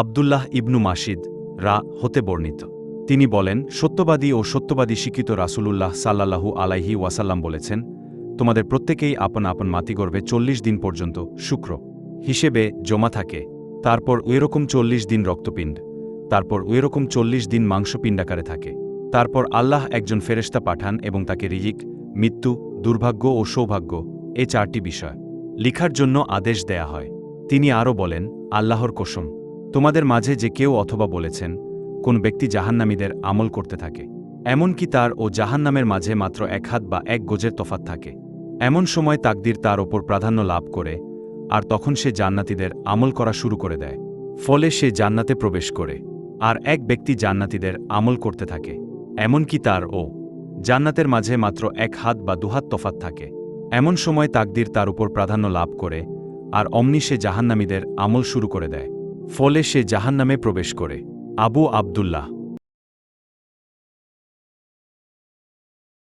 আবদুল্লাহ ইবনু মাসিদ রা হতে বর্ণিত। তিনি বলেন, সত্যবাদী ও সত্যবাদী শিক্ষিত রাসূলুল্লাহ সাল্লাল্লাহু আলাইহি ওয়াসাল্লাম বলেছেন, তোমাদের প্রত্যেকেই আপন আপন মাতিগর্ভে চল্লিশ দিন পর্যন্ত শুক্র হিসেবে জমা থাকে, তারপর ওইরকম চল্লিশ দিন রক্তপিণ্ড, তারপর ওইরকম চল্লিশ দিন মাংসপিণ্ডাকারে থাকে, তারপর আল্লাহ একজন ফেরেশতা পাঠান এবং তাকে রিজিক, মৃত্যু, দুর্ভাগ্য ও সৌভাগ্য, এ চারটি বিষয় লিখার জন্য আদেশ দেয়া হয়। তিনি আরও বলেন, আল্লাহর কসম তোমাদের মাঝে যে কেউ অথবা বলেছেন, কোন ব্যক্তি জাহান্নামীদের আমল করতে থাকে। এমনকি তার ও জাহান্নামের মাঝে মাত্র এক হাত বা এক গোজের তফাত থাকে। এমন সময় তাকদির তার ওপর প্রাধান্য লাভ করে, আর তখন সে জান্নাতীদের আমল করা শুরু করে দেয়। ফলে সে জান্নাতে প্রবেশ করে, আর এক ব্যক্তি জান্নাতীদের আমল করতে থাকে। এমনকি তার ও জান্নাতের মাঝে মাত্র এক হাত বা দুহাত তফাত থাকে। এমন সময় তাকদির তার উপর প্রাধান্য লাভ করে, আর অমনি সে জাহান্নামীদের আমল শুরু করে দেয়। ফলে সে জাহান্নামে প্রবেশ করে। আবু আবদুল্লাহ